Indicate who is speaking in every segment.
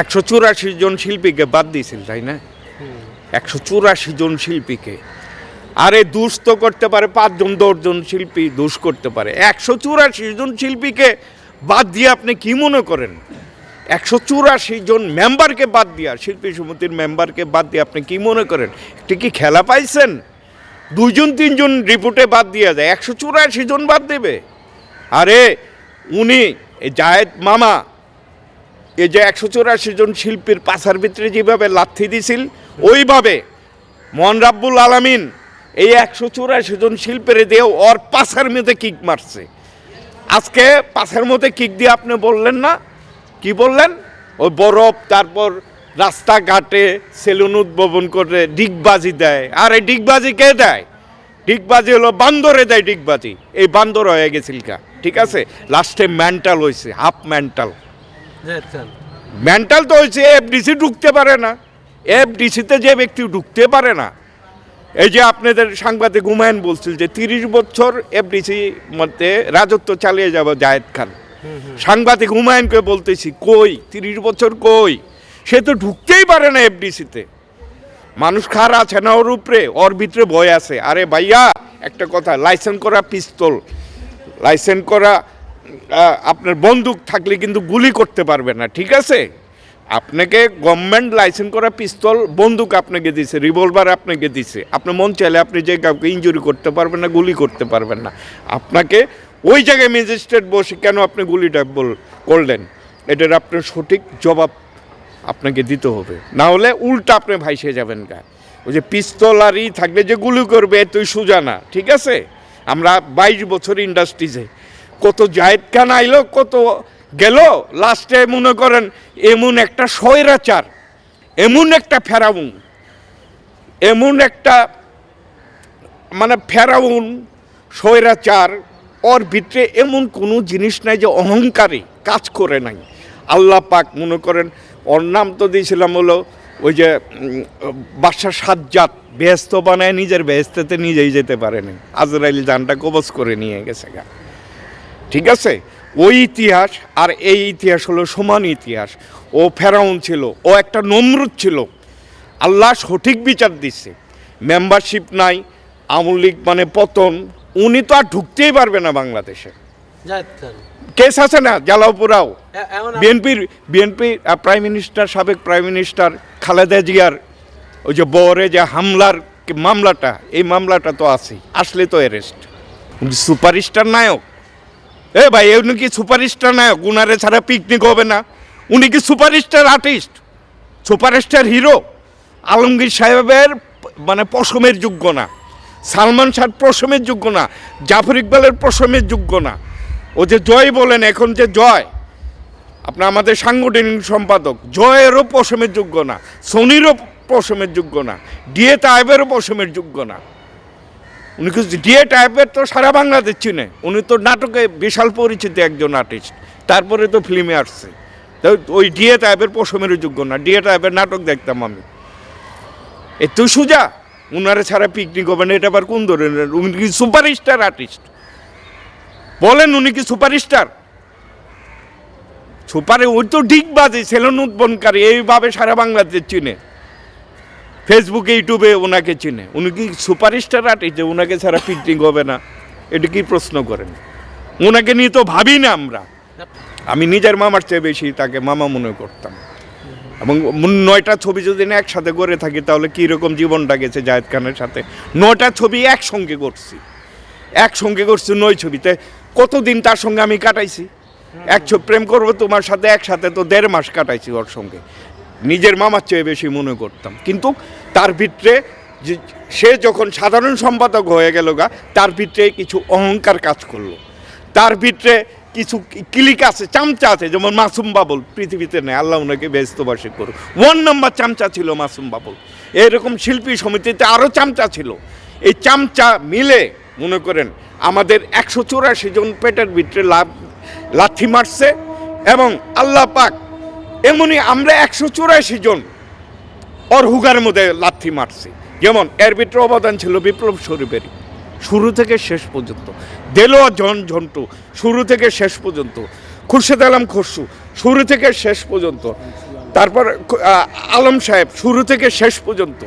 Speaker 1: একশো চুরাশি জন শিল্পীকে বাদ দিয়েছিল তাই না? একশো চুরাশি জন শিল্পীকে। আরে দুষ তো করতে পারে পাঁচজন দশজন শিল্পী দুষ করতে পারে। একশো চুরাশি জন শিল্পীকে বাদ দিয়ে আপনি কি মনে করেন? একশো চুরাশি জন মেম্বারকে বাদ দিয়া শিল্পী সমিতির মেম্বারকে বাদ দিয়ে আপনি কি মনে করেন? একটি কি খেলা পাইছেন? দুইজন তিনজন রিপোর্টে বাদ দিয়া যায় একশো চুরাশি জন বাদ দেবে। আরে উনি জায়েদ মামা এই যে একশো চুরাশি জন শিল্পীর পাশার ভিতরে যেভাবে লাথি দিছিল, ওইভাবে মন রাব্বুল আলামিন এই একশো চুরাশি জন শিল্পের দিয়ে ওর পাশার মধ্যে কিক মারছে। আজকে পাশের মধ্যে কিক দিয়ে আপনি বললেন না? কি বললেন? ওই বরফ, তারপর রাস্তাঘাটে সেলুন উদ্বোধন করে ডিগবাজি দেয়। আর এই ডিগবাজি কে দেয়? ডিগবাজি হলো বান্দরে দেয় ডিগবাজি। এই বান্দর হয়ে গেছিল কা। ঠিক আছে? লাস্টে মেন্টাল হয়েছে হাফ মেন্টাল মেন্টাল তো হয়েছে এফডিসি ঢুকতে পারে না। এফডিসিতে যে ব্যক্তি ঢুকতে পারে না এই যে আপনাদের সাংবাদিক হুমায়ুন বলছিল যে তিরিশ বছর এফডিসি মধ্যে রাজত্ব চালিয়ে যাব জায়েদ খান। সাংবাদিক হুমায়ুনকে বলতেছি কই? তিরিশ বছর কই? সে তো ঢুকতেই পারে না এফডিসিতে মানুষ খার আছে না ওর উপরে ওর ভিতরে ভয় আছে। আরে ভাইয়া একটা কথা লাইসেন্স করা পিস্তল লাইসেন্স করা আপনার বন্দুক থাকলে কিন্তু গুলি করতে পারবে না, ঠিক আছে? আপনাকে গভর্নমেন্ট লাইসেন্স করা পিস্তল, বন্দুক আপনাকে দিছে রিভলভার আপনাকে দিছে। আপনার মন চাইলে আপনি যে কাউকে ইনজুরি করতে পারবেন না, গুলি করতে পারবেন না। আপনাকে ওই জায়গায় ম্যাজিস্ট্রেট বসে কেন আপনি গুলিটা বল, করলেন? এটার আপনার সঠিক জবাব আপনাকে দিতে হবে। না হলে উল্টা আপনি ভাইসে যাবেন গা। ওই যে পিস্তল আর ই থাকলে যে গুলি করবে তুই সুজা না, ঠিক আছে? আমরা বাইশ বছর ইন্ডাস্ট্রিজে কত জায়েদ খান আইলো কত গেল লাস্টে মনে করেন এমন একটা স্বৈরাচার এমন একটা ফেরাউন এমন একটা মানে ফেরাউন স্বৈরাচার ওর ভিতরে এমন কোনো জিনিস নাই যে অহংকারী কাজ করে নাই। আল্লাহ পাক মনে করেন ওর নাম তো দিয়েছিলাম হলো ওই যে উম, বাদশাহ সাজ্জাদ বেহেস্ত বানায় নিজের বেহেস্তেতে নিজেই যেতে পারেনি আজরাইল জানটা কবজ করে নিয়ে গেছে গা। ঠিক আছে? ওই ইতিহাস আর এই ইতিহাস হলো সমান ইতিহাস। ও ফেরাউন ছিল ও একটা নমরুদ ছিল। আল্লাহ সঠিক বিচার দিচ্ছে মেম্বারশিপ নাই আওয়ামী লীগ মানে পতন উনি তো আর ঢুকতেই পারবে না বাংলাদেশে। কেস আছে না? জ্বালাওপুরাও
Speaker 2: এমন
Speaker 1: বিএনপির বিএনপি প্রাইম মিনিস্টার সাবেক প্রাইম মিনিস্টার খালেদা জিয়ার ওই যে বরে যে হামলার মামলাটা এই মামলাটা তো আছেই। আসলে তো অ্যারেস্ট সুপারস্টার নায়ক। এ ভাই, উনি কি সুপারস্টার নায়ক উনারে ছাড়া পিকনিক হবে না। উনি কি superstar artist superstar hero Alamgir সাহেবের মানে পশমের যোগ্য না। সালমান শাহ পশমের যোগ্য না। জাফর ইকবালের পশমের যোগ্য না। ও যে জয় বলেন, এখন যে জয়, আপনার আমাদের সাংগঠনিক সম্পাদক, জয়েরও পশমের যোগ্য না, সোনিরও পশমের যোগ্য না, ডিএ টাইপেরও পশমের যোগ্য না। উনি কিন্তু ডিএ টাইপের তো সারা বাংলাদেশ চিনে। উনি তো নাটকে বিশাল পরিচিত একজন আর্টিস্ট। তারপরে তো ফিল্মে আসছে। ওই ডিএ টাইপের পশমেরও যোগ্য না। ডিএ টাইপের নাটক দেখতাম আমি। এ তুই সুজা, উনারে ছাড়া পিকনিক হবে না, এটা আবার কোন ধরনের? উনি কি সুপারস্টার আর্টিস্ট? বলেন উনি কি সুপারস্টার? সুপারে ওই তো ডিগবাজি, সেলুন উদ্বনকারী এইভাবে সারা বাংলাদেশ চিনে। ফেসবুকে ইউটিউবে ওনাকে চিনে। উনি কি সুপারস্টার আর্টিস্ট যে ওনাকে ছাড়া পিকনিক হবে না? এটা কি প্রশ্ন করেন? ওনাকে নিয়ে তো ভাবি না আমরা। আমি নিজের মামার চেয়ে বেশি তাকে মামা মনে করতাম। এবং নয়টা ছবি যদি না একসাথে করে থাকি, তাহলে কীরকম জীবনটা গেছে জায়েদ খানের সাথে? নয়টা ছবি একসঙ্গে করছি একসঙ্গে করছি নয় ছবিতে। কতদিন তার সঙ্গে আমি কাটাইছি? এক ছ- প্রেম করব তোমার সাথে, একসাথে তো দেড় মাস কাটাইছি ওর সঙ্গে। নিজের মামার চেয়ে বেশি মনে করতাম। কিন্তু তার ভিতরে যে, সে যখন সাধারণ সম্পাদক হয়ে গেল গা, তার ভিতরে কিছু অহংকার কাজ করল। তার ভিতরে কিছু ক্লিক আছে, চামচা আছে, যেমন মাসুম বাবুল, পৃথিবীতে নেই, আল্লাহ ওনাকে ব্যস্তবাসী করুক। ওয়ান নম্বর চামচা ছিল মাসুম বাবুল। এরকম শিল্পী সমিতিতে আরও চামচা ছিল। এই চামচা মিলে, মনে করেন, আমাদের একশো চৌরাশি জন পেটের ভিতরে লাভ, লাথি মারছে এবং আল্লাহ পাক এমনই আমরা একশো চুরাশি জন ওর মধ্যে লাথি মারছি। যেমন, এর ভিতরে অবদান ছিল বিপ্লব শরীফেরই শুরু থেকে শেষ পর্যন্ত। দেলোয়া জন ঝন্টু, শুরু থেকে শেষ পর্যন্ত। খুরশেদ আলম খসরু, শুরু থেকে শেষ পর্যন্ত। তারপর আলম সাহেব, শুরু থেকে শেষ পর্যন্ত।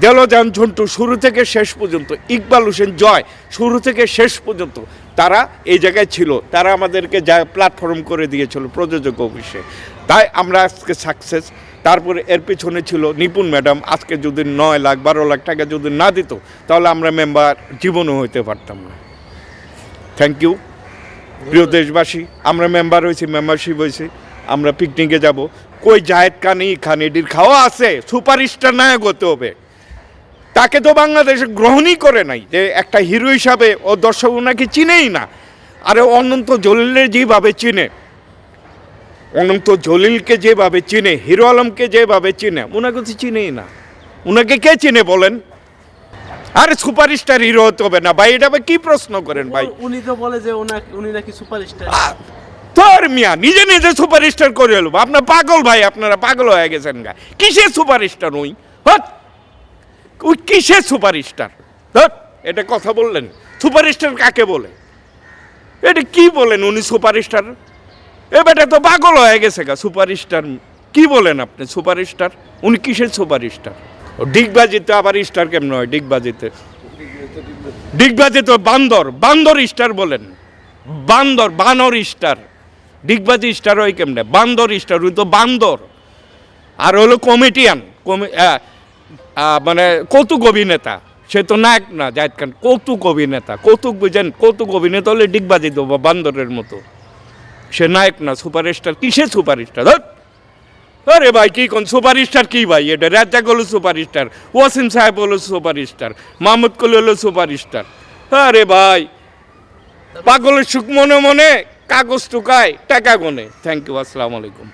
Speaker 1: দেলজান ঝন্টু, শুরু থেকে শেষ পর্যন্ত। ইকবাল হোসেন জয়, শুরু থেকে শেষ পর্যন্ত। তারা এই জায়গায় ছিল। তারা আমাদেরকে যা প্ল্যাটফর্ম করে দিয়েছিল প্রযোজক অফিসে। তাই আমরা আজকে সাকসেস তারপরে এর পিছনে ছিল নিপুণ ম্যাডাম আজকে যদি নয় লাখ, বারো লাখ টাকা যদি না দিত, তাহলে আমরা মেম্বার জীবনও হইতে পারতাম না। থ্যাংক ইউ প্রিয় দেশবাসী, আমরা মেম্বার হয়েছি মেম্বারশিপ হয়েছি, আমরা পিকনিকে যাব। কই জায়েদ কানি খানিডির খাওয়া আছে? সুপারস্টার নায়ক হতে হবে। তাকে তো বাংলাদেশ গ্রহণই করে নাই, যে একটা হিরো হিসাবে ও দর্শক ওনাকে চিনেই না। আরে অনন্ত জলিলের যেভাবে চিনে অনন্ত জলিলকে যেভাবে চিনে হিরো আলমকে যেভাবে চিনে ওনাকে তো চিনেই না। ওনাকে কে চিনে বলেন? আরে সুপারস্টার হিরো হতে হবে না ভাই এটা কি প্রশ্ন করেন ভাই?
Speaker 2: উনি তো বলে যে উনি নাকি সুপারস্টার।
Speaker 1: তোর মিয়া নিজে নিজে সুপারস্টার করে এলো। আপনার পাগল ভাই আপনারা পাগল হয়ে গেছেন গা। কিসের সুপারস্টার ওই হট ওই কিসের সুপারস্টার? ধর এটা কথা বললেন। সুপারস্টার কাকে বলে? এটা কি বলেন উনি সুপারস্টার? এ বেটা তো পাগল হয়ে গেছে গা, সুপারস্টার। কি বলেন আপনি, সুপারস্টার? উনি কিসের সুপারস্টার? ডিগবাজিতে আবার স্টার কেমন হয় ডিগবাজিতে ডিগবাজি তো বান্দর বান্দর স্টার বলেন। বান্দর, বানর স্টার। ডিগবাজি স্টার হয় কেমনে? বান্দর স্টার ওই তো বান্দর। আর হলো কমেডিয়ান মানে কৌতুক অভিনেতা। সে তো নায়ক না জাহিদ খান। কৌতুক অভিনেতা, কৌতুক বুঝেন, কৌতুক অভিনেতা হলে ডিগবাজি দেবো, বান্দরের মতো। সে নায়ক না, সুপারস্টার কিসে সুপারস্টার? ধর। আরে ভাই, কি কোন সুপারস্টার কি ভাই? এটা রাজ্জাক হলো সুপারস্টার, ওয়াসিম সাহেব হলো সুপারস্টার, মাহমুদ কলি হলো সুপারস্টার। আরে ভাই, পাগলের সুখ মনে মনে কাগজ টুকায় টাকা গনে। থ্যাংক ইউ আসসালামু আলাইকুম।